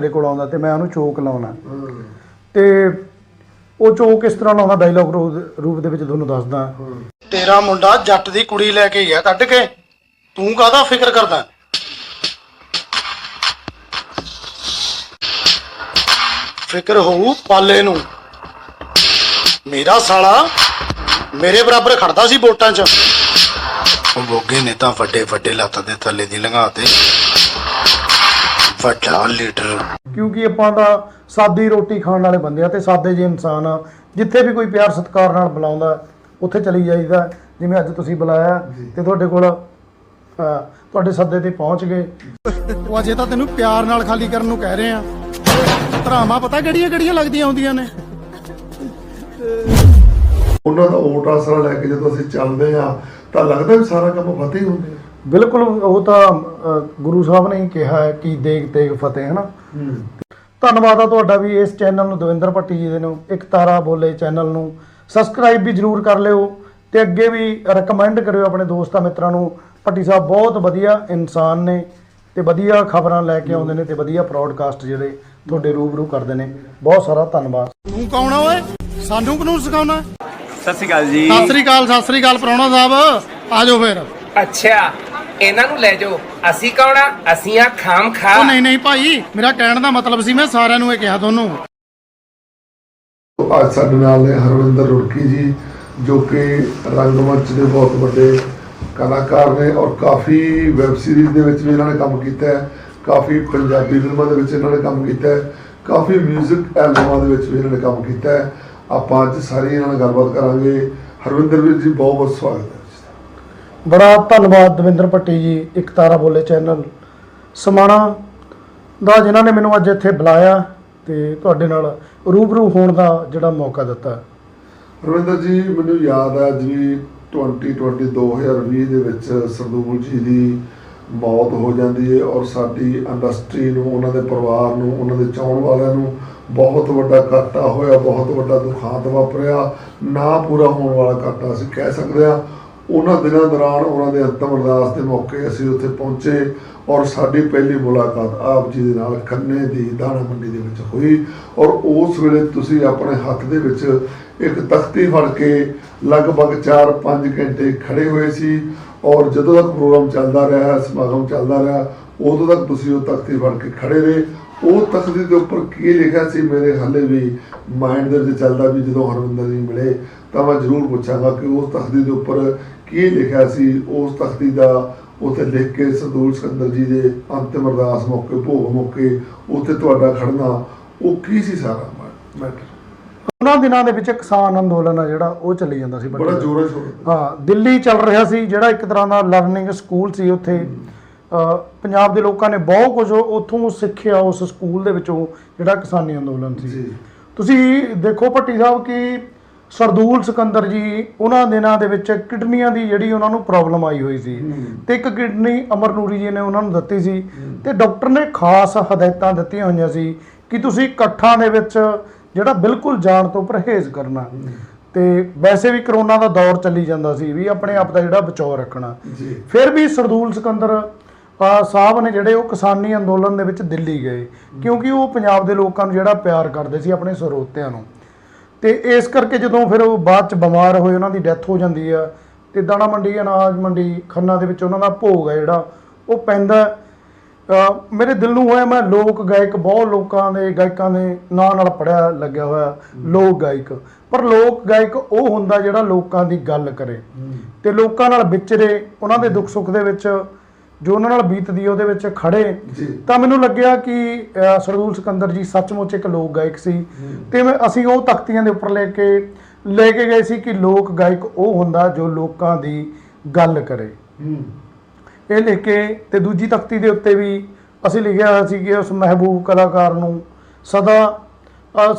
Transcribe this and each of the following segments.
ਮੇਰੇ ਕੋਲ ਆਉਂਦਾ ਤੇ ਮੈਂ ਉਹਨੂੰ ਚੋਕ ਲਾਉਣਾ। ਤੇ ਉਹ ਚੋਕ ਇਸ ਤਰ੍ਹਾਂ ਲਾਉਂਦਾ ਡਾਇਲੌਗ ਰੂਪ ਦੇ ਵਿੱਚ ਤੁਹਾਨੂੰ ਦੱਸਦਾ। ਤੇਰਾ ਮੁੰਡਾ ਜੱਟ ਦੀ ਕੁੜੀ ਲੈ ਕੇ ਗਿਆ ਕੱਢ ਕੇ। ਤੂੰ ਕਾਹਦਾ ਫਿਕਰ ਕਰਦਾ? ਫਿਕਰ ਹੋਊ ਪਾਲੇ ਨੂੰ। ਮੇਰਾ ਸਾਲਾ ਮੇਰੇ ਬਰਾਬਰ ਖੜਦਾ ਸੀ ਵੋਟਾਂ 'ਚ। ਉਹ ਬੋਗੇ ਨੇ ਤਾਂ ਵੱਡੇ ਵੱਡੇ ਲੱਤ ਦੇ ਥੱਲੇ ਦੀ ਲੰਘਾਤੇ ਵੱਡਾ ਲੀਡਰ ਕਿਉਂਕਿ ਆਪਾਂ ਦਾ ਸਾਦੀ ਰੋਟੀ ਖਾਣ ਵਾਲੇ ਬੰਦੇ ਆ ਤੇ ਸਾਦੇ ਜਿਹੇ ਇਨਸਾਨ ਆ ਜਿੱਥੇ ਵੀ ਕੋਈ ਪਿਆਰ ਸਤਿਕਾਰ ਨਾਲ ਬੁਲਾਉਂਦਾ ਉੱਥੇ ਚਲੀ ਜਾਈਦਾ। ਜਿਵੇਂ ਅੱਜ ਤੁਸੀਂ ਬੁਲਾਇਆ ਤੇ ਤੁਹਾਡੇ ਕੋਲ ਅਹ, ਤੁਹਾਡੇ ਸੱਦੇ ਤੇ ਪਹੁੰਚ ਗਏ। ਉਹ ਅਜੇ ਤਾਂ ਤੈਨੂੰ ਪਿਆਰ ਨਾਲ ਖਾਲੀ ਕਰਨ ਨੂੰ ਕਹਿ ਰਹੇ ਆ। ਧਰਾਵਾਂ ਪਤਾ ਕਿਹੜੀਆਂ ਕਿਹੜੀਆਂ ਲੱਗਦੀਆਂ ਹੁੰਦੀਆਂ ਨੇ? ਉਹਨਾਂ ਦਾ ਓਟ ਆਸਰਾ ਲੈ ਕੇ ਜਦੋਂ ਅਸੀਂ ਚੱਲਦੇ ਆ ਤਾਂ ਲੱਗਦਾ ਵੀ ਸਾਰਾ ਕੰਮ ਫਤਿਹ ਹੀ ਹੁੰਦੇ ਆ। ਬਿਲਕੁਲ ਉਹ ਤਾਂ ਗੁਰੂ ਸਾਹਿਬ ਨੇ ਹੀ ਕਿਹਾ ਹੈ ਕਿ ਦੇਗ ਤੇਗ ਫਤਿਹ ਹੈ। ਨਾ ਧੰਨਵਾਦ ਆ ਤੁਹਾਡਾ ਵੀ ਇਸ ਚੈਨਲ ਨੂੰ ਦਵਿੰਦਰ ਭੱਟੀ ਜੀ ਦੇ ਨੂੰ ਇੱਕ ਤਾਰਾ ਬੋਲੇ ਚੈਨਲ ਨੂੰ। ਸਬਸਕ੍ਰਾਈਬ ਵੀ ਜਰੂਰ ਕਰ ਲਿਓ ਤੇ ਅੱਗੇ ਵੀ ਰეკਮੈਂਡ ਕਰਿਓ ਆਪਣੇ ਦੋਸਤਾਂ ਮਿੱਤਰਾਂ ਨੂੰ। ਭੱਟੀ ਸਾਹਿਬ ਬਹੁਤ ਵਧੀਆ ਇਨਸਾਨ ਨੇ ਤੇ ਵਧੀਆ ਖਬਰਾਂ ਲੈ ਕੇ ਆਉਂਦੇ ਨੇ ਤੇ ਵਧੀਆ ਪ੍ਰੋਡਕਾਸਟ ਜਿਹੜੇ ਤੁਹਾਡੇ ਰੂਬਰੂ ਕਰਦੇ ਨੇ। ਬਹੁਤ ਸਾਰਾ ਧੰਨਵਾਦ। ਤੂੰ ਕੌਣ ਆ ਓਏ? ਸਾਨੂੰ ਕਾਨੂੰਨ ਸਿਖਾਉਣਾ? ਸਤਿ ਸ਼੍ਰੀ ਅਕਾਲ ਜੀ। ਸਤਿ ਸ੍ਰੀ ਅਕਾਲ ਸਤਿ ਸ੍ਰੀ ਅਕਾਲ ਪ੍ਰਾਹੁਣਾ ਸਾਹਿਬ। ਆ ਜਾਓ ਫਿਰ। ਅੱਛਾ। ਇਹਨਾਂ ਨੂੰ ਲੈ ਜਾਓ। ਅਸੀਂ ਕੌਣ ਆ? ਅਸੀਂ ਆ ਖਾਮ ਖਾ। ਉਹ ਨਹੀਂ ਨਹੀਂ ਭਾਈ ਮੇਰਾ ਕਹਿਣ ਦਾ ਮਤਲਬ ਸੀ ਮੈਂ ਸਾਰਿਆਂ ਨੂੰ ਇਹ ਕਿਹਾ ਤੁਹਾਨੂੰ। ਅੱਜ ਸਾਡੇ ਨਾਲ ਨੇ ਹਰਵਿੰਦਰ ਰੁੜਕੀ ਜੀ ਜੋ ਕਿ ਰੰਗਮੰਚ ਦੇ ਬਹੁਤ ਵੱਡੇ ਕਲਾਕਾਰ ਨੇ ਔਰ ਕਾਫੀ ਵੈਬ ਸੀਰੀਜ਼ ਦੇ ਵਿੱਚ ਵੀ ਇਹਨਾਂ ਨੇ ਕੰਮ ਕੀਤਾ ਹੈ। ਕਾਫੀ ਪੰਜਾਬੀ ਫਿਲਮਾਂ ਦੇ ਵਿੱਚ ਇਹਨਾਂ ਨੇ ਕੰਮ ਕੀਤਾ ਹੈ। ਕਾਫੀ 뮤직 ਐਲਬਮਾਂ ਦੇ ਵਿੱਚ ਵੀ ਇਹਨਾਂ ਨੇ ਕੰਮ ਕੀਤਾ ਹੈ। ਆਪਾਂ ਅੱਜ ਸਾਰੀ ਇਹਨਾਂ ਨਾਲ ਗੱਲਬਾਤ ਕਰਾਂਗੇ। ਹਰਵਿੰਦਰ ਵੀਰ ਜੀ ਬਹੁਤ ਬਹੁਤ ਸਵਾਗਤ ਹੈ। ਬੜਾ ਧੰਨਵਾਦ ਦਵਿੰਦਰ ਭੱਟੀ ਜੀ ਇੱਕ ਤਾਰਾ ਬੋਲੇ ਚੈਨਲ। ਸਮਾਣਾ ਦਾ ਜਿਨ੍ਹਾਂ ਨੇ ਮੈਨੂੰ ਅੱਜ ਇੱਥੇ ਬੁਲਾਇਆ ਤੇ ਤੁਹਾਡੇ ਨਾਲ ਰੂਬਰੂ ਹੋਣ ਦਾ ਜਿਹੜਾ ਮੌਕਾ ਦਿੱਤਾ। ਰਵਿੰਦਰ ਜੀ, ਮੈਨੂੰ ਯਾਦ ਹੈ ਅੱਜ ਵੀ 2020 2020 ਦੇ ਵਿੱਚ ਸਰਦੂਲ ਜੀ ਦੀ ਮੌਤ ਹੋ ਜਾਂਦੀ ਹੈ ਔਰ ਸਾਡੀ ਇੰਡਸਟਰੀ ਨੂੰ, ਉਹਨਾਂ ਦੇ ਪਰਿਵਾਰ ਨੂੰ, ਉਹਨਾਂ ਦੇ ਚਾਹਣ ਵਾਲਿਆਂ ਨੂੰ ਬਹੁਤ ਵੱਡਾ ਘਾਟਾ ਹੋਇਆ, ਬਹੁਤ ਵੱਡਾ ਦੁਖਾਂਤ ਵਾਪਰਿਆ। ਨਾ ਪੂਰਾ ਹੋਣ ਵਾਲਾ ਘਾਟਾ ਅਸੀਂ ਕਹਿ ਸਕਦੇ ਹਾਂ। ਉਹਨਾਂ ਦਿਨਾਂ ਦੌਰਾਨ ਉਹਨਾਂ ਦੇ ਅੰਤਮ ਅਰਦਾਸ ਦੇ ਮੌਕੇ ਅਸੀਂ ਉੱਥੇ ਪਹੁੰਚੇ ਔਰ ਸਾਡੀ ਪਹਿਲੀ ਮੁਲਾਕਾਤ ਆਪ ਜੀ ਦੇ ਨਾਲ ਖੰਨੇ ਦੀ ਦਾਣਾ ਮੰਡੀ ਦੇ ਵਿੱਚ ਹੋਈ ਔਰ ਉਸ ਵੇਲੇ ਤੁਸੀਂ ਆਪਣੇ ਹੱਥ ਦੇ ਵਿੱਚ ਇੱਕ ਤਖਤੀ ਫੜ ਕੇ ਲਗਭਗ 4-5 ਘੰਟੇ ਖੜੇ ਹੋਏ ਸੀ ਔਰ ਜਦੋਂ ਤੱਕ ਪ੍ਰੋਗਰਾਮ ਚੱਲਦਾ ਰਿਹਾ, ਸਮਾਗਮ ਚੱਲਦਾ ਰਿਹਾ, ਉਦੋਂ ਤੱਕ ਤੁਸੀਂ ਉਹ ਤਖਤੀ ਫੜ ਕੇ ਖੜੇ ਰਹੇ। ਉਹ ਤਖਤੀ ਦੇ ਉੱਪਰ ਕੀ ਲਿਖਿਆ ਸੀ ਮੇਰੇ ਹਾਲੇ ਵੀ ਮਾਈਂਡ ਦੇ ਵਿੱਚ ਚੱਲਦਾ ਵੀ ਜਦੋਂ ਹਰਵਿੰਦਰ ਜੀ ਮਿਲੇ ਤਾਂ ਮੈਂ ਜ਼ਰੂਰ ਪੁੱਛਾਂਗਾ ਕਿ ਉਸ ਤਖਤੀ ਦੇ ਉੱਪਰ ਕੀ ਲਿਖਿਆ ਸੀ ਉਸ ਤਖਤੀ ਦਾ? ਉੱਥੇ ਲਿਖ ਕੇ ਸਰਦੂਲ ਸਿਕੰਦਰ ਜੀ ਦੇ ਅੰਤਿਮ ਅਰਦਾਸ ਮੌਕੇ ਭੋਗ ਮੌਕੇ ਉੱਥੇ ਤੁਹਾਡਾ ਖੜਨਾ ਉਹ ਕੀ ਸੀ ਸਾਰਾ ਮੈਟਰ? ਉਹਨਾਂ ਦਿਨਾਂ ਦੇ ਵਿੱਚ ਕਿਸਾਨ ਅੰਦੋਲਨ ਆ ਜਿਹੜਾ ਉਹ ਚੱਲੀ ਜਾਂਦਾ ਸੀ ਬੜਾ ਜ਼ੋਰਾਂ ਸ਼ੋਰ ਹਾਂ ਦਿੱਲੀ ਚੱਲ ਰਿਹਾ ਸੀ ਜਿਹੜਾ ਇੱਕ ਤਰ੍ਹਾਂ ਦਾ ਲਰਨਿੰਗ ਸਕੂਲ ਸੀ ਉੱਥੇ। ਪੰਜਾਬ ਦੇ ਲੋਕਾਂ ਨੇ ਬਹੁਤ ਕੁਝ ਉੱਥੋਂ ਸਿੱਖਿਆ ਉਸ ਸਕੂਲ ਦੇ ਵਿੱਚੋਂ ਜਿਹੜਾ ਕਿਸਾਨੀ ਅੰਦੋਲਨ ਸੀ। ਤੁਸੀਂ ਦੇਖੋ ਭੱਟੀ ਸਾਹਿਬ ਕਿ ਸਰਦੂਲ ਸਿਕੰਦਰ ਜੀ ਉਹਨਾਂ ਦਿਨਾਂ ਦੇ ਵਿੱਚ ਕਿਡਨੀਆਂ ਦੀ ਜਿਹੜੀ ਉਹਨਾਂ ਨੂੰ ਪ੍ਰੋਬਲਮ ਆਈ ਹੋਈ ਸੀ ਤੇ ਇੱਕ ਕਿਡਨੀ ਅਮਰ ਨੂਰੀ ਜੀ ਨੇ ਉਹਨਾਂ ਨੂੰ ਦਿੱਤੀ ਸੀ ਤੇ ਡਾਕਟਰ ਨੇ ਖਾਸ ਹਦਾਇਤਾਂ ਦਿੱਤੀਆਂ ਹੋਈਆਂ ਸੀ ਕਿ ਤੁਸੀਂ ਇਕੱਠਾਂ ਦੇ ਵਿੱਚ ਜਿਹੜਾ ਬਿਲਕੁਲ ਜਾਣ ਤੋਂ ਪਰਹੇਜ਼ ਕਰਨਾ। ਤੇ ਵੈਸੇ ਵੀ ਕਰੋਨਾ ਦਾ ਦੌਰ ਚੱਲੀ ਜਾਂਦਾ ਸੀ ਵੀ ਆਪਣੇ ਆਪ ਦਾ ਜਿਹੜਾ ਬਚਾਅ ਰੱਖਣਾ। ਫਿਰ ਵੀ ਸਰਦੂਲ ਸਿਕੰਦਰ ਸਾਹਿਬ ਨੇ ਜਿਹੜੇ ਉਹ ਕਿਸਾਨੀ ਅੰਦੋਲਨ ਦੇ ਵਿੱਚ ਦਿੱਲੀ ਗਏ ਕਿਉਂਕਿ ਉਹ ਪੰਜਾਬ ਦੇ ਲੋਕਾਂ ਨੂੰ ਜਿਹੜਾ ਪਿਆਰ ਕਰਦੇ ਸੀ ਆਪਣੇ ਸਰੋਤਿਆਂ ਨੂੰ। ਤੇ ਇਸ ਕਰਕੇ ਜਦੋਂ ਫਿਰ ਉਹ ਬਾਅਦ ਚ ਬਿਮਾਰ ਹੋਏ ਉਹਨਾਂ ਦੀ ਡੈਥ ਹੋ ਜਾਂਦੀ ਆ ਤੇ ਦਾਣਾ ਮੰਡੀ ਅਨਾਜ ਮੰਡੀ ਖੰਨਾ ਦੇ ਵਿੱਚ ਉਹਨਾਂ ਦਾ ਭੋਗ ਆ ਜਿਹੜਾ ਉਹ ਪੈਂਦਾ ਮੇਰੇ ਦਿਲ ਨੂੰ ਹੋਇਆ ਮੈਂ ਲੋਕ ਗਾਇਕ ਬਹੁਤ ਲੋਕਾਂ ਦੇ ਗਾਇਕਾਂ ਦੇ ਨਾਂ ਨਾਲ ਪੜਿਆ ਲੱਗਿਆ ਹੋਇਆ ਲੋਕ ਗਾਇਕ। ਪਰ ਲੋਕ ਗਾਇਕ ਉਹ ਹੁੰਦਾ ਜਿਹੜਾ ਲੋਕਾਂ ਦੀ ਗੱਲ ਕਰੇ। ਤੇ ਲੋਕਾਂ ਨਾਲ ਵਿਚਰੇ ਉਹਨਾਂ ਦੇ ਦੁੱਖ ਸੁੱਖ ਦੇ ਵਿੱਚ ਜੋ ਉਹਨਾਂ ਨਾਲ ਬੀਤਦੀ ਉਹਦੇ ਵਿੱਚ ਖੜੇ। ਤਾਂ ਮੈਨੂੰ ਲੱਗਿਆ ਕਿ ਸਰਦੂਲ ਸਿਕੰਦਰ ਜੀ ਸੱਚਮੁੱਚ ਇੱਕ ਲੋਕ ਗਾਇਕ ਸੀ। ਤੇ ਅਸੀਂ ਉਹ ਤਖਤੀਆਂ ਦੇ ਉੱਪਰ ਲੈ ਕੇ ਲੈ ਕੇ ਗਏ ਸੀ ਕਿ ਲੋਕ ਗਾਇਕ ਉਹ ਹੁੰਦਾ ਜੋ ਲੋਕਾਂ ਦੀ ਗੱਲ ਕਰੇ। ਇਹ ਲਿਖ ਕੇ ਤੇ ਦੂਜੀ ਤਖਤੀ ਦੇ ਉੱਤੇ ਵੀ ਅਸੀਂ ਲਿਖਿਆ ਹੋਇਆ ਸੀ ਕਿ ਉਸ ਮਹਿਬੂਬ ਕਲਾਕਾਰ ਨੂੰ ਸਦਾ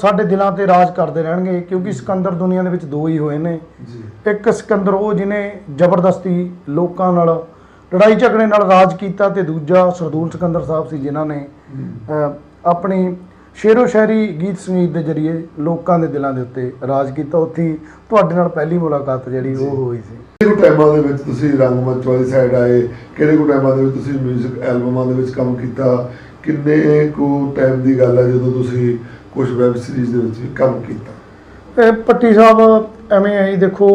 ਸਾਡੇ ਦਿਲਾਂ ਤੇ ਰਾਜ ਕਰਦੇ ਰਹਿਣਗੇ ਕਿਉਂਕਿ ਸਿਕੰਦਰ ਦੁਨੀਆ ਦੇ ਵਿੱਚ ਦੋ ਹੀ ਹੋਏ ਨੇ। ਇੱਕ ਸਿਕੰਦਰ ਉਹ ਜਿਹਨੇ ਜ਼ਬਰਦਸਤੀ ਲੋਕਾਂ ਨਾਲ ਲੜਾਈ ਝਗੜੇ ਨਾਲ ਰਾਜ ਕੀਤਾ ਤੇ ਦੂਜਾ ਸਰਦੂਲ ਸਿਕੰਦਰ ਸਾਹਿਬ ਸੀ ਜਿਨ੍ਹਾਂ ਨੇ ਆਪਣੀ ਸ਼ੇਰੋ ਸ਼ਾਇਰੀ ਗੀਤ ਸੰਗੀਤ ਦੇ ਜ਼ਰੀਏ ਲੋਕਾਂ ਦੇ ਦਿਲਾਂ ਦੇ ਉੱਤੇ ਰਾਜ ਕੀਤਾ। ਉੱਥੇ ਤੁਹਾਡੇ ਨਾਲ ਪਹਿਲੀ ਮੁਲਾਕਾਤ ਜਿਹੜੀ ਉਹ ਹੋਈ ਸੀ। ਕਿਹੜੇ ਕੁ ਟਾਈਮਾਂ ਦੇ ਵਿੱਚ ਤੁਸੀਂ ਰੰਗਮੰਚ ਵਾਲੀ ਸਾਈਡ ਆਏ? ਕਿਹੜੇ ਕੁ ਟਾਈਮਾਂ ਦੇ ਵਿੱਚ ਤੁਸੀਂ 뮤직 ਐਲਬਮਾਂ ਦੇ ਵਿੱਚ ਕੰਮ ਕੀਤਾ? ਕਿੰਨੇ ਕੁ ਟਾਈਮ ਦੀ ਗੱਲ ਹੈ ਜਦੋਂ ਤੁਸੀਂ ਕੁਝ ਵੈਬ ਸੀਰੀਜ਼ ਦੇ ਵਿੱਚ ਕੰਮ ਕੀਤਾ? ਪੱਟੀ ਸਾਹਿਬ ਐਵੇਂ ਜੀ ਦੇਖੋ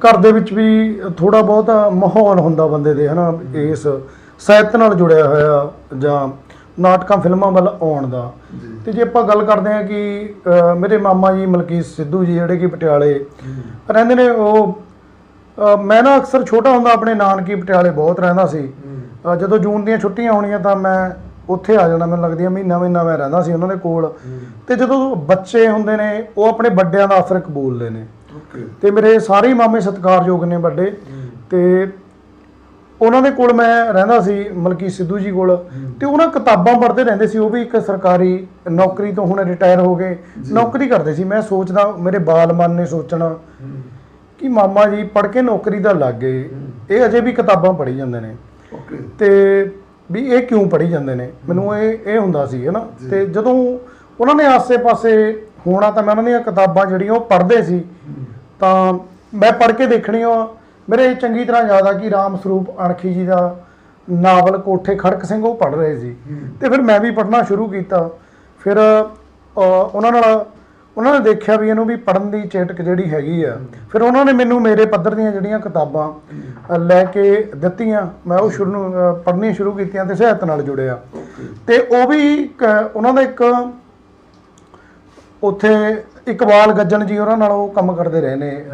ਘਰ ਦੇ ਵਿੱਚ ਵੀ ਥੋੜਾ ਬਹੁਤ ਮਾਹੌਲ ਹੁੰਦਾ ਬੰਦੇ ਦੇ ਹਨਾ ਇਸ ਸਾਹਿਤ ਨਾਲ ਜੁੜਿਆ ਹੋਇਆ ਜਾਂ ਨਾਟਕਾਂ ਫਿਲਮਾਂ ਵੱਲ ਆਉਣ ਦਾ। ਤੇ ਜੇ ਆਪਾਂ ਗੱਲ ਕਰਦੇ ਹਾਂ ਕਿ ਮੇਰੇ ਮਾਮਾ ਜੀ ਮਲਕੀਤ ਸਿੱਧੂ ਜੀ ਜਿਹੜੇ ਕਿ ਪਟਿਆਲੇ ਰਹਿੰਦੇ ਨੇ ਉਹ ਮੈਂ ਨਾ ਅਕਸਰ ਛੋਟਾ ਹੁੰਦਾ ਆਪਣੇ ਨਾਨਕੀ ਪਟਿਆਲੇ ਬਹੁਤ ਰਹਿੰਦਾ ਸੀ। ਜਦੋਂ ਜੂਨ ਦੀਆਂ ਛੁੱਟੀਆਂ ਹੋਣੀਆਂ ਤਾਂ ਮੈਂ ਉੱਥੇ ਆ ਜਾਣਾ ਮੈਨੂੰ ਲੱਗਦੀ ਆ ਮਹੀਨਾ ਮਹੀਨਾ ਮੈਂ ਰਹਿੰਦਾ ਸੀ ਉਹਨਾਂ ਦੇ ਕੋਲ। ਤੇ ਜਦੋਂ ਬੱਚੇ ਹੁੰਦੇ ਨੇ ਉਹ ਆਪਣੇ ਵੱਡਿਆਂ ਦਾ ਅਸਰ ਕਬੂਲਦੇ ਨੇ। ਤੇ ਮੇਰੇ ਸਾਰੇ ਹੀ ਮਾਮੇ ਸਤਿਕਾਰਯੋਗ ਨੇ ਵੱਡੇ। ਤੇ ਉਹਨਾਂ ਦੇ ਕੋਲ ਮੈਂ ਰਹਿੰਦਾ ਸੀ ਮਲਕੀ ਸਿੱਧੂ ਜੀ ਕੋਲ। ਤੇ ਉਹਨਾਂ ਕਿਤਾਬਾਂ ਪੜ੍ਹਦੇ ਰਹਿੰਦੇ ਸੀ ਉਹ ਵੀ ਇੱਕ ਸਰਕਾਰੀ ਨੌਕਰੀ ਤੋਂ ਹੁਣ ਰਿਟਾਇਰ ਹੋ ਗਏ। ਨੌਕਰੀ ਕਰਦੇ ਸੀ। ਮੈਂ ਸੋਚਦਾ ਮੇਰੇ ਬਾਲ ਮਨ ਨੇ ਸੋਚਣਾ ਕਿ ਮਾਮਾ ਜੀ ਪੜ੍ਹ ਕੇ ਨੌਕਰੀ ਦਾ ਲੱਗ ਗਏ। ਇਹ ਅਜੇ ਵੀ ਕਿਤਾਬਾਂ ਪੜ੍ਹੀ ਜਾਂਦੇ ਨੇ। ਤੇ ਵੀ ਇਹ ਕਿਉਂ ਪੜ੍ਹੀ ਜਾਂਦੇ ਨੇ? ਮੈਨੂੰ ਇਹ ਇਹ ਹੁੰਦਾ ਸੀ ਹੈਨਾ। ਤੇ ਜਦੋਂ ਉਹਨਾਂ ਨੇ ਆਸੇ-ਪਾਸੇ ਹੋਣਾ ਤਾਂ ਮੈਂ ਉਹਨਾਂ ਦੀਆਂ ਕਿਤਾਬਾਂ ਜਿਹੜੀਆਂ ਉਹ ਪੜ੍ਹਦੇ ਸੀ। ਤਾਂ ਮੈਂ ਪੜ੍ਹ ਕੇ ਦੇਖਣੀਆਂ ਮੇਰੇ ਚੰਗੀ ਤਰ੍ਹਾਂ ਯਾਦ ਆ ਕਿ ਰਾਮ ਸਰੂਪ ਅਣਖੀ ਜੀ ਦਾ ਨਾਵਲ ਕੋਠੇ ਖੜਕ ਸਿੰਘ ਉਹ ਪੜ੍ਹ ਰਹੇ ਸੀ। ਤੇ ਫਿਰ ਮੈਂ ਵੀ ਪੜ੍ਹਨਾ ਸ਼ੁਰੂ ਕੀਤਾ। ਫਿਰ ਉਹਨਾਂ ਨਾਲ ਉਹਨਾਂ ਨੇ ਦੇਖਿਆ ਵੀ ਇਹਨੂੰ ਵੀ ਪੜ੍ਹਨ ਦੀ ਚੇਟਕ ਜਿਹੜੀ ਹੈਗੀ ਆ। ਫਿਰ ਉਹਨਾਂ ਨੇ ਮੈਨੂੰ ਮੇਰੇ ਪੱਧਰ ਦੀਆਂ ਜਿਹੜੀਆਂ ਕਿਤਾਬਾਂ ਲੈ ਕੇ ਦਿੱਤੀਆਂ। ਮੈਂ ਉਹ ਸ਼ੁਰੂ ਨੂੰ ਅ, ਪੜ੍ਹਨੀਆਂ ਸ਼ੁਰੂ ਕੀਤੀਆਂ ਤੇ ਸਾਹਿਤ ਨਾਲ ਜੁੜਿਆ। ਤੇ ਉਹ ਵੀ ਉਹਨਾਂ ਦਾ ਇੱਕ ਉੱਥੇ ਇਕਬਾਲ ਗੱਜਣ ਜੀ ਉਹਨਾਂ ਨਾਲ ਉਹ ਕੰਮ ਕਰਦੇ ਰਹੇ ਨੇ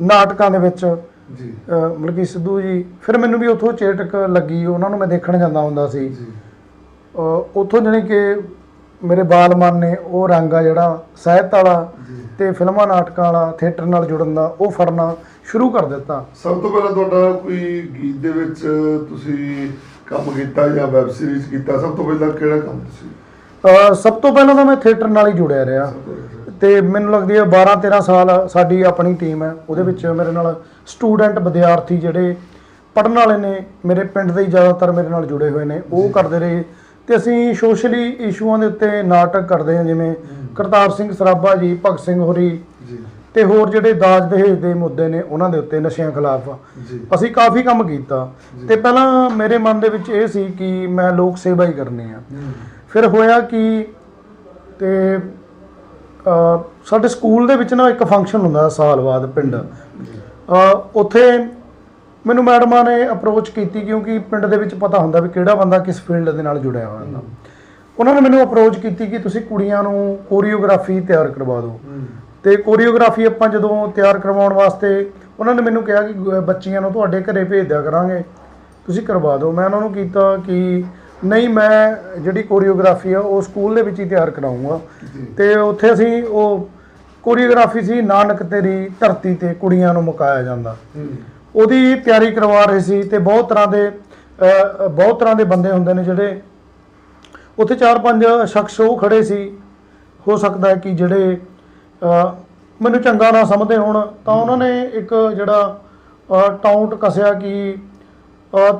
ਨਾਟਕਾਂ ਦੇ ਵਿੱਚ। ਜੀ। ਮਤਲਬ ਕਿ ਸਿੱਧੂ ਜੀ ਫਿਰ ਮੈਨੂੰ ਵੀ ਉੱਥੋਂ ਚੇਟਕ ਲੱਗੀ ਉਹਨਾਂ ਨੂੰ ਮੈਂ ਦੇਖਣ ਜਾਂਦਾ ਹੁੰਦਾ ਸੀ। ਜੀ। ਉੱਥੋਂ ਜਾਣੀ ਕਿ ਮੇਰੇ ਬਾਲ ਮਨ ਨੇ ਉਹ ਰੰਗ ਆ ਜਿਹੜਾ ਸਾਹਿਤ ਵਾਲਾ ਜੀ। ਤੇ ਫਿਲਮਾਂ ਨਾਟਕਾਂ ਵਾਲਾ ਥੀਏਟਰ ਨਾਲ ਜੁੜਨ ਦਾ ਉਹ ਫੜਨਾ ਸ਼ੁਰੂ ਕਰ ਦਿੱਤਾ। ਸਭ ਤੋਂ ਪਹਿਲਾਂ ਤੁਹਾਡਾ ਕੋਈ ਗੀਤ ਦੇ ਵਿੱਚ ਤੁਸੀਂ ਕੰਮ ਕੀਤਾ ਜਾਂ ਵੈਬ ਸੀਰੀਜ਼ ਕੀਤਾ? ਸਭ ਤੋਂ ਪਹਿਲਾਂ ਕਿਹੜਾ ਕੰਮ ਸੀ? ਸਭ ਤੋਂ ਪਹਿਲਾਂ ਤਾਂ ਮੈਂ ਥੀਏਟਰ ਨਾਲ ਹੀ ਜੁੜਿਆ ਰਿਹਾ। ਤੇ ਮੈਨੂੰ ਲੱਗਦੀ ਹੈ 12 13 ਸਾਲ ਸਾਡੀ ਆਪਣੀ ਟੀਮ ਹੈ। ਉਹਦੇ ਵਿੱਚ ਮੇਰੇ ਨਾਲ ਸਟੂਡੈਂਟ ਵਿਦਿਆਰਥੀ ਜਿਹੜੇ ਪੜਨ ਵਾਲੇ ਨੇ ਮੇਰੇ ਪਿੰਡ ਦੇ ਹੀ ਜ਼ਿਆਦਾਤਰ ਮੇਰੇ ਨਾਲ ਜੁੜੇ ਹੋਏ ਨੇ। ਉਹ ਕਰਦੇ ਰਹੇ ਤੇ ਅਸੀਂ ਸੋਸ਼ਲੀ ਇਸ਼ੂਆਂ ਦੇ ਉੱਤੇ ਨਾਟਕ ਕਰਦੇ ਹਾਂ ਜਿਵੇਂ ਕਰਤਾਰ ਸਿੰਘ ਸਰਾਭਾ ਜੀ ਭਗਤ ਸਿੰਘ ਹੋਰੀ ਜੀ। ਤੇ ਹੋਰ ਜਿਹੜੇ ਦਾਜ ਦਹੇਜ ਦੇ ਮੁੱਦੇ ਨੇ ਉਹਨਾਂ ਦੇ ਉੱਤੇ ਨਸ਼ਿਆਂ ਖਿਲਾਫ ਜੀ। ਅਸੀਂ ਕਾਫੀ ਕੰਮ ਕੀਤਾ। ਤੇ ਪਹਿਲਾਂ ਮੇਰੇ ਮਨ ਦੇ ਵਿੱਚ ਇਹ ਸੀ ਕਿ ਮੈਂ ਲੋਕ ਸੇਵਾ ਹੀ ਕਰਨੀ ਆ। ਫਿਰ ਹੋਇਆ ਕਿ ਤੇ ਸਾਡੇ ਸਕੂਲ ਦੇ ਵਿੱਚ ਨਾ ਇੱਕ ਫੰਕਸ਼ਨ ਹੁੰਦਾ ਸਾਲ ਬਾਅਦ ਪਿੰਡ। ਉੱਥੇ ਮੈਨੂੰ ਮੈਡਮਾਂ ਨੇ ਅਪਰੋਚ ਕੀਤੀ ਕਿਉਂਕਿ ਪਿੰਡ ਦੇ ਵਿੱਚ ਪਤਾ ਹੁੰਦਾ ਵੀ ਕਿਹੜਾ ਬੰਦਾ ਕਿਸ ਫੀਲਡ ਦੇ ਨਾਲ ਜੁੜਿਆ ਹੋਇਆ ਹੁੰਦਾ। ਉਹਨਾਂ ਨੇ ਮੈਨੂੰ ਅਪਰੋਚ ਕੀਤੀ ਕਿ ਤੁਸੀਂ ਕੁੜੀਆਂ ਨੂੰ ਕੋਰੀਓਗ੍ਰਾਫੀ ਤਿਆਰ ਕਰਵਾ ਦਿਓ। ਤੇ ਕੋਰੀਓਗ੍ਰਾਫੀ ਆਪਾਂ ਜਦੋਂ ਤਿਆਰ ਕਰਵਾਉਣ ਵਾਸਤੇ ਉਹਨਾਂ ਨੇ ਮੈਨੂੰ ਕਿਹਾ ਕਿ ਬੱਚੀਆਂ ਨੂੰ ਤੁਹਾਡੇ ਘਰੇ ਭੇਜ ਦਿਆ ਕਰਾਂਗੇ। ਤੁਸੀਂ ਕਰਵਾ ਦਿਓ। ਮੈਂ ਉਹਨਾਂ ਨੂੰ ਕੀਤਾ ਕਿ ਨਹੀਂ ਮੈਂ ਜਿਹੜੀ ਕੋਰੀਓਗ੍ਰਾਫੀ ਆ ਉਹ ਸਕੂਲ ਦੇ ਵਿੱਚ ਹੀ ਤਿਆਰ ਕਰਾਉਂਗਾ ਤੇ ਉੱਥੇ ਅਸੀਂ ਉਹ ਕੋਰੀਓਗ੍ਰਾਫੀ ਸੀ ਨਾਨਕ ਤੇਰੀ ਧਰਤੀ ਤੇ ਕੁੜੀਆਂ ਨੂੰ ਮੁਕਾਇਆ ਜਾਂਦਾ। ਉਹਦੀ ਤਿਆਰੀ ਕਰਵਾ ਰਹੇ ਸੀ ਤੇ ਬਹੁਤ ਤਰ੍ਹਾਂ ਦੇ ਬਹੁਤ ਤਰ੍ਹਾਂ ਦੇ ਬੰਦੇ ਹੁੰਦੇ ਨੇ ਜਿਹੜੇ ਉੱਥੇ ਚਾਰ ਪੰਜ ਸ਼ਖਸ ਉਹ ਖੜੇ ਸੀ। ਹੋ ਸਕਦਾ ਹੈ ਕਿ ਜਿਹੜੇ ਮੈਨੂੰ ਚੰਗਾ ਨਾ ਸਮਝਦੇ ਹੋਣ ਤਾਂ ਉਹਨਾਂ ਨੇ ਇੱਕ ਜਿਹੜਾ ਟਾਊਟ ਕਸਿਆ ਕਿ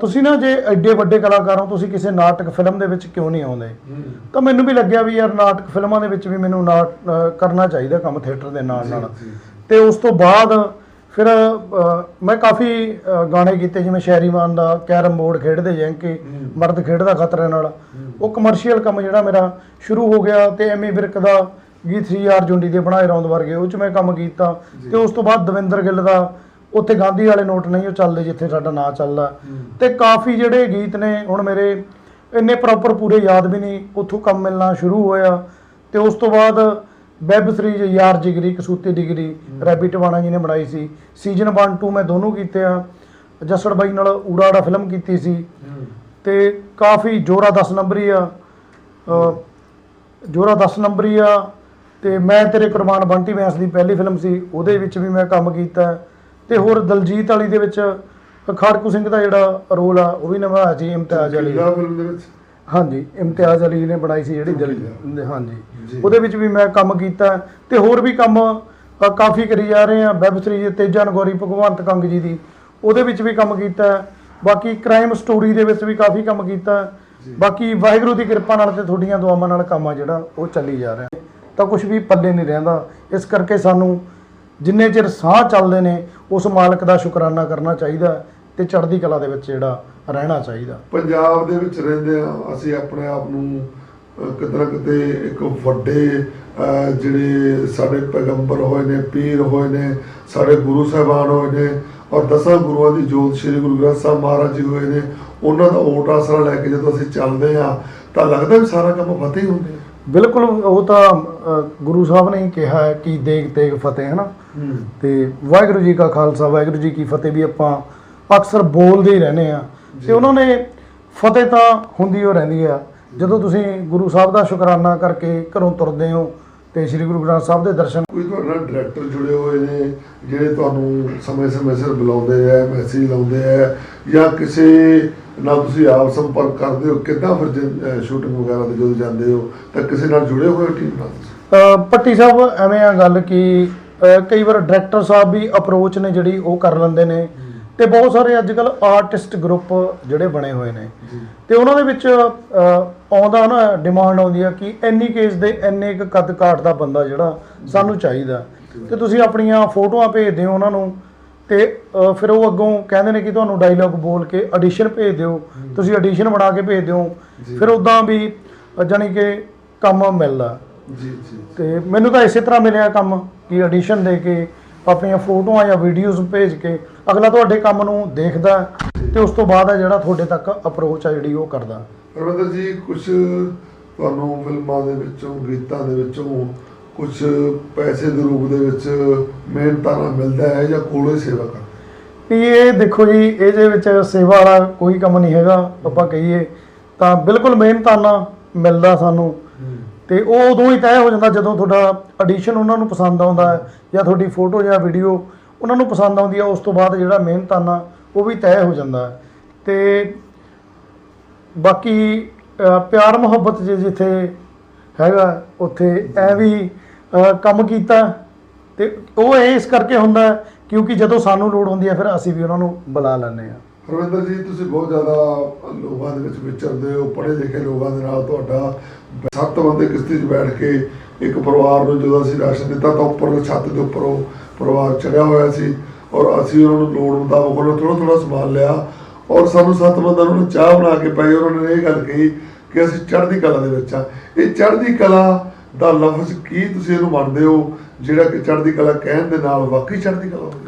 ਤੁਸੀਂ ਨਾ ਜੇ ਐਡੇ ਵੱਡੇ ਕਲਾਕਾਰ ਹੋ ਤੁਸੀਂ ਕਿਸੇ ਨਾਟਕ ਫਿਲਮ ਦੇ ਵਿੱਚ ਕਿਉਂ ਨਹੀਂ ਆਉਂਦੇ ਤਾਂ ਮੈਨੂੰ ਵੀ ਲੱਗਿਆ ਵੀ ਯਾਰ ਨਾਟਕ ਫਿਲਮਾਂ ਦੇ ਵਿੱਚ ਵੀ ਮੈਨੂੰ ਨਾਟ ਕਰਨਾ ਚਾਹੀਦਾ ਕੰਮ ਥੀਏਟਰ ਦੇ ਨਾਲ ਨਾਲ। ਤੇ ਉਸ ਤੋਂ ਬਾਅਦ ਫਿਰ ਮੈਂ ਕਾਫੀ ਗਾਣੇ ਕੀਤੇ ਜਿਵੇਂ ਸ਼ਹਿਰੀਮਾਨ ਦਾ ਕੈਰਮ ਬੋਰਡ ਖੇਡਦੇ ਜੈਂਕੇ। ਮਰਦ ਖੇਡਦਾ ਖਤਰੇ ਨਾਲ ਉਹ ਕਮਰਸ਼ੀਅਲ ਕੰਮ ਜਿਹੜਾ ਮੇਰਾ ਸ਼ੁਰੂ ਹੋ ਗਿਆ ਤੇ ਐਮੀ ਵਿਰਕ ਦਾ ਗੀਤ ਸੀ ਯਾਰ ਜੁੰਡੀ ਦੇ ਬਣਾਏ ਰੌਂਦ ਵਰਗੇ ਉਹ ਚ ਮੈਂ ਕੰਮ ਕੀਤਾ। ਤੇ ਉਸ ਤੋਂ ਬਾਅਦ ਦਵਿੰਦਰ ਗਿੱਲ ਦਾ ਉੱਥੇ ਗਾਂਧੀ ਵਾਲੇ ਨੋਟ ਨਹੀਂ ਉਹ ਚੱਲਦੇ ਜਿੱਥੇ ਸਾਡਾ ਨਾਂ ਚੱਲਦਾ। ਹੂੰ। ਤੇ ਕਾਫੀ ਜਿਹੜੇ ਗੀਤ ਨੇ, ਹੁਣ ਮੇਰੇ ਇੰਨੇ ਪ੍ਰੋਪਰ ਪੂਰੇ ਯਾਦ ਵੀ ਨਹੀਂ, ਉੱਥੋਂ ਕੰਮ ਮਿਲਣਾ ਸ਼ੁਰੂ ਹੋਇਆ। ਤੇ ਉਸ ਤੋਂ ਬਾਅਦ ਵੈਬ ਸੀਰੀਜ਼ ਯਾਰ ਜਿਗਰੀ, ਕਸੂਤੀ ਡਿਗਰੀ ਰੈਬੀ ਟਵਾਣਾ ਜੀ ਨੇ ਬਣਾਈ ਸੀ। ਸੀਜ਼ਨ 1 2 ਮੈਂ ਦੋਨੋਂ ਕੀਤੇ ਆ। ਜਸੜ ਬਾਈ ਨਾਲ ਊੜਾੜਾ ਫਿਲਮ ਕੀਤੀ ਸੀ। ਹੂੰ ਤੇ ਕਾਫੀ ਜੋਰਾ 10 ਨੰਬਰੀ ਆ। ਜੋਰਾ 10 ਨੰਬਰੀ ਆ। ਤੇ ਮੈਂ ਤੇਰੇ ਕੁਰਬਾਨ ਬੰਟੀ ਵੈਂਸ ਦੀ ਪਹਿਲੀ ਫਿਲਮ ਸੀ, ਉਹਦੇ ਵਿੱਚ ਵੀ ਮੈਂ ਕੰਮ ਕੀਤਾ। ਤੇ ਹੋਰ ਦਲਜੀਤ ਵਾਲੀ ਦੇ ਵਿੱਚ ਖਾੜਕੂ ਸਿੰਘ ਦਾ ਜਿਹੜਾ ਰੋਲ ਆ ਉਹ ਵੀ ਨਿਭਾਇਆ ਸੀ ਇਮਤਿਆਜ਼ ਅਲੀ ਕਿਹੜਾ ਫਿਲਮ ਦੇ ਵਿੱਚ? ਹਾਂਜੀ ਇਮਤਿਆਜ਼ ਅਲੀ ਨੇ ਬਣਾਈ ਸੀ ਜਿਹੜੀ ਦਿਲ ਜੀ। ਹਾਂਜੀ। ਉਹਦੇ ਵਿੱਚ ਵੀ ਮੈਂ ਕੰਮ ਕੀਤਾ ਤੇ ਹੋਰ ਵੀ ਕੰਮ ਕਾਫੀ ਕਰੀ ਜਾ ਰਹੇ ਆ ਵੈਬ ਸੀਰੀਜ਼ ਤੇਜਾ ਨਗੌਰੀ ਭਗਵੰਤ ਕੰਗ ਜੀ ਦੀ ਉਹਦੇ ਵਿੱਚ ਵੀ ਕੰਮ ਕੀਤਾ। ਬਾਕੀ ਕ੍ਰਾਈਮ ਸਟੋਰੀ ਦੇ ਵਿੱਚ ਵੀ ਕਾਫੀ ਕੰਮ ਕੀਤਾ। ਬਾਕੀ ਵਾਹਿਗੁਰੂ ਦੀ ਕਿਰਪਾ ਨਾਲ ਤੇ ਤੁਹਾਡੀਆਂ ਦੁਆਵਾਂ ਨਾਲ ਕੰਮ ਆ ਜਿਹੜਾ ਉਹ ਚੱਲੀ ਜਾ ਰਿਹਾ। ਤਾਂ ਕੁਝ ਵੀ ਪੱਲੇ ਨਹੀਂ ਰਹਿੰਦਾ। ਇਸ ਕਰਕੇ ਸਾਨੂੰ ਜਿੰਨੇ ਚਿਰ ਸਾਹ ਚੱਲਦੇ ਨੇ ਉਸ ਮਾਲਕ ਦਾ ਸ਼ੁਕਰਾਨਾ ਕਰਨਾ ਚਾਹੀਦਾ ਤੇ ਚੜ੍ਹਦੀ ਕਲਾ ਦੇ ਵਿੱਚ ਜਿਹੜਾ ਰਹਿਣਾ ਚਾਹੀਦਾ ਪੰਜਾਬ ਦੇ ਵਿੱਚ ਰਹਿੰਦੇ ਆ ਅਸੀਂ ਆਪਣੇ ਆਪ ਨੂੰ ਕਿਤੇ ਨਾ ਕਿਤੇ ਇੱਕ ਵੱਡੇ ਜਿਹੜੇ ਸਾਡੇ ਪੈਗੰਬਰ ਹੋਏ ਨੇ, ਪੀਰ ਹੋਏ ਨੇ, ਸਾਡੇ ਗੁਰੂ ਸਾਹਿਬਾਨ ਹੋਏ ਨੇ, ਔਰ ਦਸਾਂ ਗੁਰੂਆਂ ਦੀ ਜੋਤ ਸ੍ਰੀ ਗੁਰੂ ਗ੍ਰੰਥ ਸਾਹਿਬ ਮਹਾਰਾਜ ਜੀ ਹੋਏ ਨੇ, ਉਹਨਾਂ ਦਾ ਓਟ ਆਸਰਾ ਲੈ ਕੇ ਜਦੋਂ ਅਸੀਂ ਚੱਲਦੇ ਆ ਤਾਂ ਲੱਗਦਾ ਵੀ ਸਾਰਾ ਕੰਮ ਫਤਿਹ ਹੀ ਹੁੰਦੇ ਆ। ਬਿਲਕੁਲ ਉਹ ਤਾਂ ਅ, ਗੁਰੂ ਸਾਹਿਬ ਨੇ ਹੀ ਕਿਹਾ ਹੈ ਕਿ ਦੇਗ ਤੇਗ ਫਤਿਹ ਹੈ। ਨਾ ਤੇ ਵਾਹਿਗੁਰੂ ਜੀ ਕਾ ਖਾਲਸਾ ਵਾਹਿਗੁਰੂ ਜੀ ਕੀ ਫਤਿਹ ਵੀ ਆਪਾਂ ਅਕਸਰ ਬੋਲਦੇ ਹੀ ਰਹਿੰਦੇ ਆ ਤੇ ਉਹਨਾਂ ਨੇ ਫਤਿਹ ਤਾਂ ਹੁੰਦੀ ਹੋ ਰਹਿੰਦੀ ਆ। ਜਦੋਂ ਤੁਸੀਂ ਗੁਰੂ ਸਾਹਿਬ ਦਾ ਸ਼ੁਕਰਾਨਾ ਕਰਕੇ ਘਰੋਂ ਤੁਰਦੇ ਹੋ ਤੇ ਸ੍ਰੀ ਗੁਰੂ ਗ੍ਰੰਥ ਸਾਹਿਬ ਦੇ ਦਰਸ਼ਨ ਕੋਈ ਤੁਹਾਡੇ ਨਾਲ ਡਾਇਰੈਕਟਰ ਜੁੜੇ ਹੋਏ ਨੇ ਜਿਹੜੇ ਤੁਹਾਨੂੰ ਸਮੇਂ-ਸਮੇਂ ਸਿਰ ਬੁਲਾਉਂਦੇ ਆ ਮੈਸੇਜ ਲਾਉਂਦੇ ਆ ਜਾਂ ਕਿਸੇ ਨਾਲ ਤੁਸੀਂ ਆਪ ਸੰਪਰਕ ਕਰਦੇ ਹੋ ਕਿੱਦਾਂ ਫਿਰ ਸ਼ੂਟਿੰਗ ਵਗੈਰਾ ਤੇ ਜਦੋਂ ਜਾਂਦੇ ਹੋ ਤਾਂ ਕਿਸੇ ਨਾਲ ਜੁੜੇ ਹੋਏ ਟੀਮ ਨਾਲ ਪੱਟੀ ਸਾਹਿਬ ਐਵੇਂ ਆ ਗੱਲ ਕਿ ਕਈ ਵਾਰ ਡਾਇਰੈਕਟਰ ਸਾਹਿਬ ਵੀ ਅਪਰੋਚ ਨੇ ਜਿਹੜੀ ਉਹ ਕਰ ਲੈਂਦੇ ਨੇ। ਤੇ ਬਹੁਤ ਸਾਰੇ ਅੱਜ ਕੱਲ ਆਰਟਿਸਟ ਗਰੁੱਪ ਜਿਹੜੇ ਬਣੇ ਹੋਏ ਨੇ। ਤੇ ਉਹਨਾਂ ਦੇ ਵਿੱਚ ਆਉਂਦਾ ਨਾ ਡਿਮਾਂਡ ਆਉਂਦੀ ਆ ਕਿ ਐਨੀ ਕੇਸ ਦੇ ਐਨੇ ਕੁ ਕੱਦ ਕਾਠ ਦਾ ਬੰਦਾ ਜਿਹੜਾ ਸਾਨੂੰ ਚਾਹੀਦਾ। ਤੇ ਤੁਸੀਂ ਆਪਣੀਆਂ ਫੋਟੋਆਂ ਭੇਜਦੇ ਹੋ ਉਹਨਾਂ ਨੂੰ ਤੇ ਫਿਰ ਉਹ ਅੱਗੋਂ ਕਹਿੰਦੇ ਨੇ ਕਿ ਤੁਹਾਨੂੰ ਡਾਇਲੌਗ ਬੋਲ ਕੇ ਆਡੀਸ਼ਨ ਭੇਜ ਦਿਓ। ਤੁਸੀਂ ਆਡੀਸ਼ਨ ਬਣਾ ਕੇ ਭੇਜ ਦਿਓ। ਫਿਰ ਉਦਾਂ ਵੀ ਜਾਣੀ ਕਿ ਕੰਮ ਮਿਲਦਾ। ਜੀ ਜੀ। ਤੇ ਮੈਨੂੰ ਤਾਂ ਇਸੇ ਤਰ੍ਹਾਂ ਮਿਲਿਆ ਕੰਮ ਕਿ ਆਡੀਸ਼ਨ ਦੇ ਕੇ ਆਪਣੀਆਂ ਫੋਟੋਆਂ ਜਾਂ ਵੀਡੀਓਜ਼ ਭੇਜ ਕੇ ਅਗਲਾ ਤੁਹਾਡੇ ਕੰਮ ਨੂੰ ਦੇਖਦਾ ਤੇ ਉਸ ਤੋਂ ਬਾਅਦ ਆ ਜਿਹੜਾ ਤੁਹਾਡੇ ਤੱਕ ਅਪਰੋਚ ਆ ਜਿਹੜੀ ਉਹ ਕਰਦਾ। ਰਵਿੰਦਰ ਜੀ ਕੁਝ ਤੁਹਾਨੂੰ ਫਿਲਮਾਂ ਦੇ ਵਿੱਚੋਂ ਗੀਤਾਂ ਦੇ ਵਿੱਚੋਂ ਕੁਝ ਪੈਸੇ ਦੇ ਰੂਪ ਦੇ ਵਿੱਚ ਮਿਹਨਤਾਨਾ ਮਿਲਦਾ ਹੈ ਜਾਂ ਕੋਲੋਂ ਸੇਵਾ ਕਰ ਵੀ ਇਹ ਦੇਖੋ ਜੀ ਇਹਦੇ ਵਿੱਚ ਸੇਵਾ ਵਾਲਾ ਕੋਈ ਕੰਮ ਨਹੀਂ ਹੈਗਾ ਆਪਾਂ ਕਹੀਏ ਤਾਂ ਬਿਲਕੁਲ ਮਿਹਨਤਾਨਾ ਮਿਲਦਾ ਸਾਨੂੰ। ਤੇ ਉਹ ਉਦੋਂ ਹੀ ਤੈਅ ਹੋ ਜਾਂਦਾ ਜਦੋਂ ਤੁਹਾਡਾ ਆਡੀਸ਼ਨ ਉਹਨਾਂ ਨੂੰ ਪਸੰਦ ਆਉਂਦਾ ਹੈ ਜਾਂ ਤੁਹਾਡੀ ਫੋਟੋ ਜਾਂ ਵੀਡੀਓ ਉਹਨਾਂ ਨੂੰ ਪਸੰਦ ਆਉਂਦੀ ਹੈ ਉਸ ਤੋਂ ਬਾਅਦ ਜਿਹੜਾ ਮਿਹਨਤਾਨਾ ਉਹ ਵੀ ਤੈਅ ਹੋ ਜਾਂਦਾ ਹੈ। ਤੇ ਬਾਕੀ ਪਿਆਰ ਮੁਹੱਬਤ ਜੇ, ਜਿੱਥੇ ਹੈਗਾ, ਉੱਥੇ ਐ ਵੀ ਕੰਮ ਕੀਤਾ ਤੇ ਉਹ ਇਹ ਇਸ ਕਰਕੇ ਹੁੰਦਾ ਕਿਉਂਕਿ ਜਦੋਂ ਸਾਨੂੰ ਲੋੜ ਹੁੰਦੀ ਹੈ, ਫਿਰ ਅਸੀਂ ਵੀ ਉਹਨਾਂ ਨੂੰ ਬੁਲਾ ਲੈਂਦੇ ਆ ਰਵਿੰਦਰ ਜੀ, ਤੁਸੀਂ ਬਹੁਤ ਜ਼ਿਆਦਾ ਲੋਕਾਂ ਦੇ ਵਿੱਚ ਵਿਚਰਦੇ ਹੋ, ਪੜ੍ਹੇ ਲਿਖੇ ਲੋਕਾਂ ਦੇ ਨਾਲ ਤੁਹਾਡਾ ਸੱਤ ਬੰਦੇ ਕਿਸ਼ਤੀ 'ਚ ਬੈਠ ਕੇ ਇੱਕ ਪਰਿਵਾਰ ਨੂੰ ਜਦੋਂ ਅਸੀਂ ਰਾਸ਼ਨ ਦਿੱਤਾ ਤਾਂ ਉੱਪਰ ਛੱਤ ਦੇ ਉੱਪਰ ਉਹ ਪਰਿਵਾਰ ਚੜਿਆ ਹੋਇਆ ਸੀ ਔਰ ਅਸੀਂ ਉਹਨਾਂ ਨੂੰ ਲੋੜ ਮੁਤਾਬਕ ਉਹਨਾਂ ਥੋੜਾ ਥੋੜਾ ਸਮਾਨ ਲਿਆ ਔਰ ਸਾਨੂੰ ਸੱਤ ਬੰਦਿਆਂ ਨੂੰ ਉਹਨੂੰ ਚਾਹ ਬਣਾ ਕੇ ਪਾਈ ਉਹਨਾਂ ਨੇ ਇਹ ਗੱਲ ਕਹੀ ਕਿ ਅਸੀਂ ਚੜ੍ਹਦੀ ਕਲਾ ਦੇ ਵਿੱਚ ਆ ਇਹ ਚੜ੍ਹਦੀ ਕਲਾ ਦਾ ਲਫ਼ਜ਼ ਕੀ ਤੁਸੀਂ ਇਹਨੂੰ ਮੰਨਦੇ ਹੋ ਜਿਹੜਾ ਕਿ ਚੜ੍ਹਦੀ ਕਲਾ ਕਹਿਣ ਦੇ ਨਾਲ ਵਾਕਈ ਚੜ੍ਹਦੀ ਕਲਾ ਹੁੰਦੀ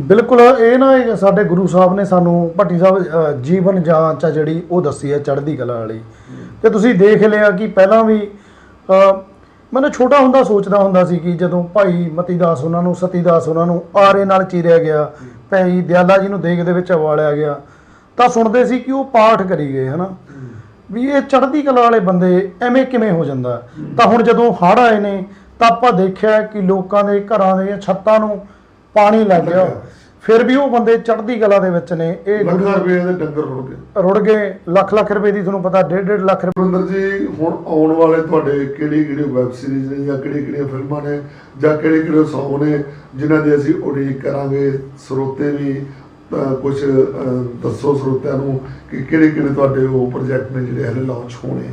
ਬਿਲਕੁਲ ਇਹ ਨਾ ਇਹ ਸਾਡੇ ਗੁਰੂ ਸਾਹਿਬ ਨੇ ਸਾਨੂੰ ਭੱਟੀ ਸਾਹਿਬ ਅ, ਜੀਵਨ ਜਾਂਚ ਆ ਜਿਹੜੀ ਉਹ ਦੱਸੀ ਹੈ ਚੜ੍ਹਦੀ ਕਲਾ ਵਾਲੀ। ਤੇ ਤੁਸੀਂ ਦੇਖ ਲਿਆ ਕਿ ਪਹਿਲਾਂ ਵੀ ਅ, ਮੈਨੂੰ ਛੋਟਾ ਹੁੰਦਾ ਸੋਚਦਾ ਹੁੰਦਾ ਸੀ ਕਿ ਜਦੋਂ ਭਾਈ ਮਤੀਦਾਸ ਉਹਨਾਂ ਨੂੰ ਸਤੀਦਾਸ ਉਹਨਾਂ ਨੂੰ ਆਰੇ ਨਾਲ ਚੀਰਿਆ ਗਿਆ ਭਾਈ ਦਿਆਲਾ ਜੀ ਨੂੰ ਦੇਗ ਦੇ ਵਿੱਚ ਵਾਲਿਆ ਗਿਆ ਤਾਂ ਸੁਣਦੇ ਸੀ ਕਿ ਉਹ ਪਾਠ ਕਰੀ ਗਏ ਹਨਾ? ਵੀ ਇਹ ਚੜ੍ਹਦੀ ਕਲਾ ਵਾਲੇ ਬੰਦੇ ਐਵੇਂ ਕਿਵੇਂ ਹੋ ਜਾਂਦਾ? ਤਾਂ ਹੁਣ ਜਦੋਂ ਹੜ੍ਹ ਆਏ ਨੇ ਤਾਂ ਆਪਾਂ ਦੇਖਿਆ ਕਿ ਲੋਕਾਂ ਦੇ ਘਰਾਂ ਦੇ ਛੱਤਾਂ ਨੂੰ ਪਾਣੀ ਲੱਗ ਗਿਆ। ਫਿਰ ਵੀ ਉਹ ਬੰਦੇ ਚੜ੍ਹਦੀ ਕਲਾ ਦੇ ਵਿੱਚ ਨੇ ਇਹ ਲੱਖਾਂ ਰੁਪਏ ਦੇ ਡੰਗਰ ਰੁੜ ਗਏ। ਰੁੜ ਗਏ ਲੱਖ ਲੱਖ ਰੁਪਏ ਦੀ ਤੁਹਾਨੂੰ ਪਤਾ ਡੇਢ ਡੇਢ ਲੱਖ ਰੁਪਏ। ਰਵਿੰਦਰ ਜੀ ਹੁਣ ਆਉਣ ਵਾਲੇ ਤੁਹਾਡੇ ਕਿਹੜੀ ਕਿਹੜੀ ਵੈਬ ਸੀਰੀਜ਼ ਨੇ ਜਾਂ ਕਿਹੜੀ ਕਿਹੜੀਆਂ ਫਿਲਮਾਂ ਨੇ ਜਾਂ ਕਿਹੜੇ ਕਿਹੜੇ Song ਨੇ ਜਿਨ੍ਹਾਂ ਦੀ ਅਸੀਂ ਉਡੀਕ ਕਰਾਂਗੇ? ਸਰੋਤੇ ਵੀ ਕੁਝ ਦੱਸੋ ਸਰੋਤਿਆਂ ਨੂੰ ਕਿ ਕਿਹੜੇ ਕਿਹੜੇ ਤੁਹਾਡੇ ਉਹ ਪ੍ਰੋਜੈਕਟ ਨੇ ਜਿਹੜੇ ਹਲੇ ਲਾਂਚ ਹੋਣੇ?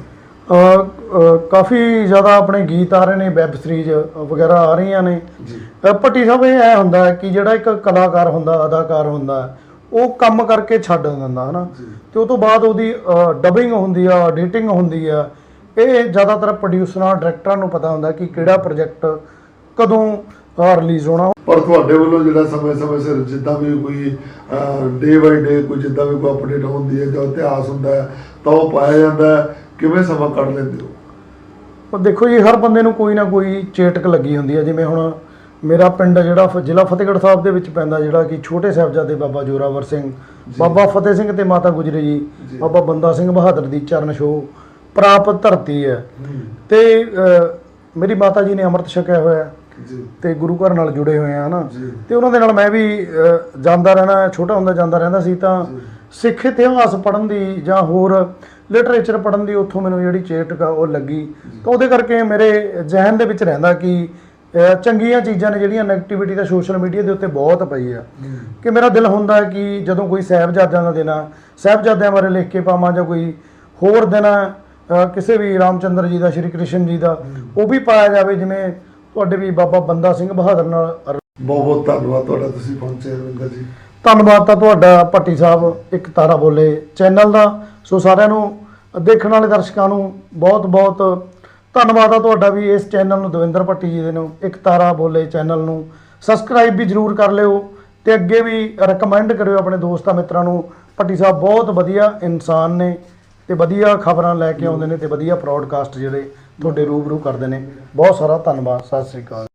ਕਾਫੀ ਜ਼ਿਆਦਾ ਆਪਣੇ ਗੀਤ ਆ ਰਹੇ ਨੇ ਵੈਬ ਸੀਰੀਜ਼ ਵਗੈਰਾ ਆ ਰਹੀਆਂ ਨੇ। ਭੱਟੀ ਸਾਹਿਬ ਇਹ ਐ ਹੁੰਦਾ ਹੈ ਕਿ ਜਿਹੜਾ ਇੱਕ ਕਲਾਕਾਰ ਹੁੰਦਾ ਅਦਾਕਾਰ ਹੁੰਦਾ ਉਹ ਕੰਮ ਕਰਕੇ ਛੱਡ ਦਿੰਦਾ ਹਨਾ? ਜੀ। ਤੇ ਉਹ ਤੋਂ ਬਾਅਦ ਉਹਦੀ ਡਬਿੰਗ ਹੁੰਦੀ ਆ ਐਡੀਟਿੰਗ ਹੁੰਦੀ ਆ। ਇਹ ਜ਼ਿਆਦਾਤਰ ਪ੍ਰੋਡਿਊਸਰਾਂ ਡਾਇਰੈਕਟਰਾਂ ਨੂੰ ਪਤਾ ਹੁੰਦਾ ਕਿ ਕਿਹੜਾ ਪ੍ਰੋਜੈਕਟ ਕਦੋਂ ਰਿਲੀਜ਼ ਹੋਣਾ। ਪਰ ਤੁਹਾਡੇ ਵੱਲੋਂ ਜਿਹੜਾ ਸਮੇਂ-ਸਮੇਂ ਸਿਰ ਜਿੱਦਾਂ ਵੀ ਕੋਈ ਡੇ ਬਾਈ ਡੇ ਕੋਈ ਜਿੱਦਾਂ ਵੀ ਕੋਈ ਅਪਡੇਟ ਹੁੰਦੀ ਹੈ ਜਾਂ ਇਤਿਹਾਸ ਹੁੰਦਾ ਹੈ ਤਾਂ ਉਹ ਪਾਇਆ ਜਾਂਦਾ ਹੈ। ਕਿਵੇਂ ਸਮਾਂ ਕੱਢ ਲੈਂਦੇ ਹੋ? ਪਰ ਦੇਖੋ ਜੀ ਹਰ ਬੰਦੇ ਨੂੰ ਕੋਈ ਨਾ ਕੋਈ ਚੇਟਕ ਲੱਗੀ ਹੁੰਦੀ ਹੈ ਜਿਵੇਂ ਹੁਣ ਮੇਰਾ ਪਿੰਡ ਜਿਹੜਾ ਫ- ਜ਼ਿਲ੍ਹਾ ਫਤਿਹਗੜ੍ਹ ਸਾਹਿਬ ਦੇ ਵਿੱਚ ਪੈਂਦਾ ਜਿਹੜਾ ਕਿ ਛੋਟੇ ਸਾਹਿਬਜ਼ਾਦੇ ਬਾਬਾ ਜੋਰਾਵਰ ਸਿੰਘ ਬਾਬਾ ਫਤਿਹ ਸਿੰਘ ਤੇ ਮਾਤਾ ਗੁਜਰੀ ਜੀ। ਬਾਬਾ ਬੰਦਾ ਸਿੰਘ ਬਹਾਦਰ ਦੀ ਚਰਨ ਛੋਹ ਪ੍ਰਾਪਤ ਧਰਤੀ ਹੈ। ਤੇ ਅ, ਮੇਰੀ ਮਾਤਾ ਜੀ ਨੇ ਅੰਮ੍ਰਿਤ ਛਕਿਆ ਹੋਇਆ ਹੈ ਜੀ। ਤੇ ਗੁਰੂ ਘਰ ਨਾਲ ਜੁੜੇ ਹੋਏ ਆ ਹਨਾ? ਜੀ। ਤੇ ਉਹਨਾਂ ਦੇ ਨਾਲ ਮੈਂ ਵੀ ਅ, ਜਾਂਦਾ ਰਹਿਣਾ ਛੋਟਾ ਹੁੰਦਾ ਜਾਂਦਾ ਰਹਿੰਦਾ ਸੀ ਤਾਂ ਸਿੱਖ ਇਤਿਹਾਸ ਪੜ੍ਹਨ ਦੀ ਜਾਂ ਹੋਰ ਲਿਟਰੇਚਰ ਪੜ੍ਹਨ ਦੀ ਉੱਥੋਂ ਮੈਨੂੰ ਜਿਹੜੀ ਚੇਟਕ ਆ ਉਹ ਲੱਗੀ। ਤਾਂ ਉਹਦੇ ਕਰਕੇ ਮੇਰੇ ਜ਼ਿਹਨ ਦੇ ਵਿੱਚ ਰਹਿੰਦਾ ਕਿ ਚੰਗੀਆਂ ਚੀਜ਼ਾਂ ਨੇ ਜਿਹੜੀਆਂ ਨੈਗੇਟਿਵਿਟੀ ਤਾਂ ਸੋਸ਼ਲ ਮੀਡੀਆ ਦੇ ਉੱਤੇ ਬਹੁਤ ਪਈ ਆ। ਕਿ ਮੇਰਾ ਦਿਲ ਹੁੰਦਾ ਹੈ ਕਿ ਜਦੋਂ ਕੋਈ ਸਾਹਿਬਜ਼ਾਦਿਆਂ ਦਾ ਦਿਨ ਆ ਸਾਹਿਬਜ਼ਾਦਿਆਂ ਬਾਰੇ ਲਿਖ ਕੇ ਪਾਵਾਂ ਜਾਂ ਕੋਈ ਹੋਰ ਦਿਨ ਆ, ਅ, ਕਿਸੇ ਵੀ ਰਾਮਚੰਦਰ ਜੀ ਦਾ ਸ਼੍ਰੀ ਕ੍ਰਿਸ਼ਨ ਜੀ ਦਾ ਉਹ ਵੀ ਪਾਇਆ ਜਾਵੇ ਜਿਵੇਂ ਤੁਹਾਡੇ ਵੀ ਬਾਬਾ ਬੰਦਾ ਸਿੰਘ ਬਹਾਦਰ ਨਾਲ ਬਹੁਤ ਬਹੁਤ ਧੰਨਵਾਦ ਤੁਹਾਡਾ ਤੁਸੀਂ ਪਹੁੰਚੇ ਰਵਿੰਦਰ ਜੀ। ਧੰਨਵਾਦ ਤਾਂ ਤੁਹਾਡਾ ਭੱਟੀ ਸਾਹਿਬ, ਇੱਕ ਤਾਰਾ ਬੋਲੇ ਚੈਨਲ ਦਾ। ਸੋ ਸਾਰਿਆਂ ਨੂੰ, ਦੇਖਣ ਵਾਲੇ ਦਰਸ਼ਕਾਂ ਨੂੰ ਬਹੁਤ ਬਹੁਤ ਧੰਨਵਾਦ ਆ ਤੁਹਾਡਾ ਵੀ ਇਸ ਚੈਨਲ ਨੂੰ, ਦਵਿੰਦਰ ਭੱਟੀ ਜੀ ਦੇ ਨੂੰ, ਇੱਕ ਤਾਰਾ ਬੋਲੇ ਚੈਨਲ ਨੂੰ। ਸਬਸਕ੍ਰਾਈਬ ਵੀ ਜਰੂਰ ਕਰ ਲਿਓ ਤੇ ਅੱਗੇ ਵੀ ਰეკਮੈਂਡ ਕਰਿਓ ਆਪਣੇ ਦੋਸਤਾਂ ਮਿੱਤਰਾਂ ਨੂੰ। ਭੱਟੀ ਸਾਹਿਬ ਬਹੁਤ ਵਧੀਆ ਇਨਸਾਨ ਨੇ ਤੇ ਵਧੀਆ ਖਬਰਾਂ ਲੈ ਕੇ ਆਉਂਦੇ ਨੇ ਤੇ ਵਧੀਆ ਪ੍ਰੋਡਕਾਸਟ ਜਿਹੜੇ ਤੁਹਾਡੇ ਰੂਬਰੂ ਕਰਦੇ ਨੇ। ਬਹੁਤ ਸਾਰਾ ਧੰਨਵਾਦ, ਸਤਿ ਸ੍ਰੀ ਅਕਾਲ।